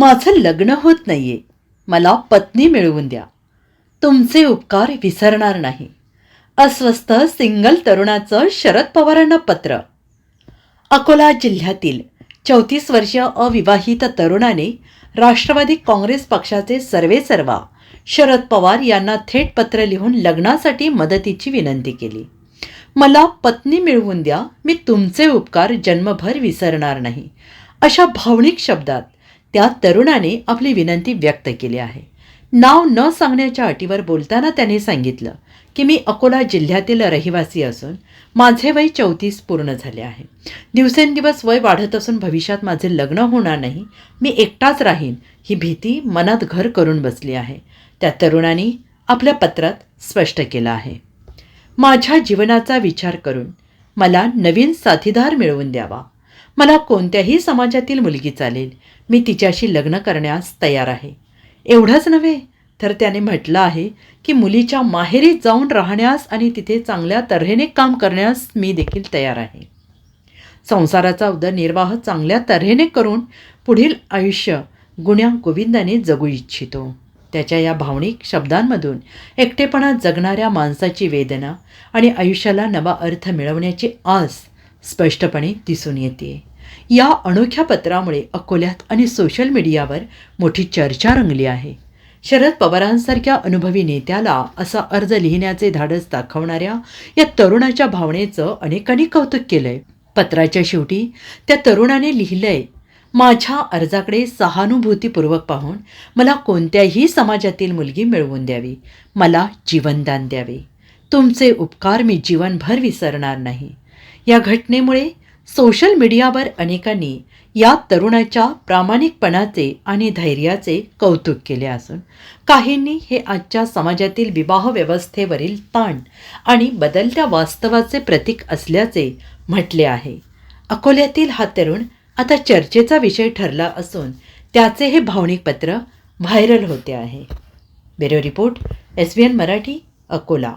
माझं लग्न होत नाहीये. मला पत्नी मिळवून द्या. तुमचे उपकार विसरणार नाही. अस्वस्थ सिंगल तरुणाचं शरद पवारांना पत्र. अकोला जिल्ह्यातील चौतीस वर्षीय अविवाहित तरुणाने राष्ट्रवादी काँग्रेस पक्षाचे सर्वेसर्वा शरद पवार यांना थेट पत्र लिहून लग्नासाठी मदतीची विनंती केली. मला पत्नी मिळवून द्या. मी तुमचे उपकार जन्मभर विसरणार नाही. अशा भावनिक शब्दात त्या तरुणाने आपली विनंती व्यक्त केली आहे. नाव न सांगण्याच्या अटीवर बोलताना त्याने सांगितलं की मी अकोला जिल्ह्यातील रहिवासी असून माझे वय चौतीस पूर्ण झाले आहे. दिवसेंदिवस वय वाढत असून भविष्यात माझे लग्न होणार नाही. मी एकटाच राहीन. ही भीती मनात घर करून बसली आहे. त्या तरुणाने आपल्या पत्रात स्पष्ट केलं आहे. माझ्या जीवनाचा विचार करून मला नवीन साथीदार मिळवून द्यावा. मला कोणत्याही समाजातील मुलगी चालेल. मी तिच्याशी लग्न करण्यास तयार आहे. एवढंच नव्हे तर त्याने म्हटलं आहे की मुलीच्या माहेरी जाऊन राहण्यास आणि तिथे चांगल्या तऱ्हेने काम करण्यास मी देखील तयार आहे. संसाराचा उदरनिर्वाह चांगल्या तऱ्हेने करून पुढील आयुष्य गुण्या गोविंदाने जगू इच्छितो. त्याच्या या भावनिक शब्दांमधून एकटेपणा जगणाऱ्या माणसाची वेदना आणि आयुष्याला नवा अर्थ मिळवण्याची आस स्पष्टपणे दिसून येते. या अनोख्या पत्रामुळे अकोल्यात आणि सोशल मीडियावर मोठी चर्चा रंगली आहे. शरद पवारांसारख्या अनुभवी नेत्याला असा अर्ज लिहिण्याचे धाडस दाखवणाऱ्या या तरुणाच्या भावनेचं अनेकांनी कौतुक केलंय. पत्राच्या शेवटी त्या तरुणाने लिहिलंय माझ्या अर्जाकडे सहानुभूतीपूर्वक पाहून मला कोणत्याही समाजातील मुलगी मिळवून द्यावी. मला जीवनदान द्यावे. तुमचे उपकार मी जीवनभर विसरणार नाही. या घटनेमुळे सोशल मीडियावर अनेकांनी या तरुणाच्या प्रामाणिकपणाचे आणि धैर्याचे कौतुक केले असून काहींनी हे आजच्या समाजातील विवाह व्यवस्थेवरील ताण आणि बदलत्या वास्तवाचे प्रतीक असल्याचे म्हटले आहे. अकोल्यातील हा तरुण आता चर्चेचा विषय ठरला असून त्याचे हे भावनिक पत्र व्हायरल होते आहे. Bureau report S B N Marathi Akola.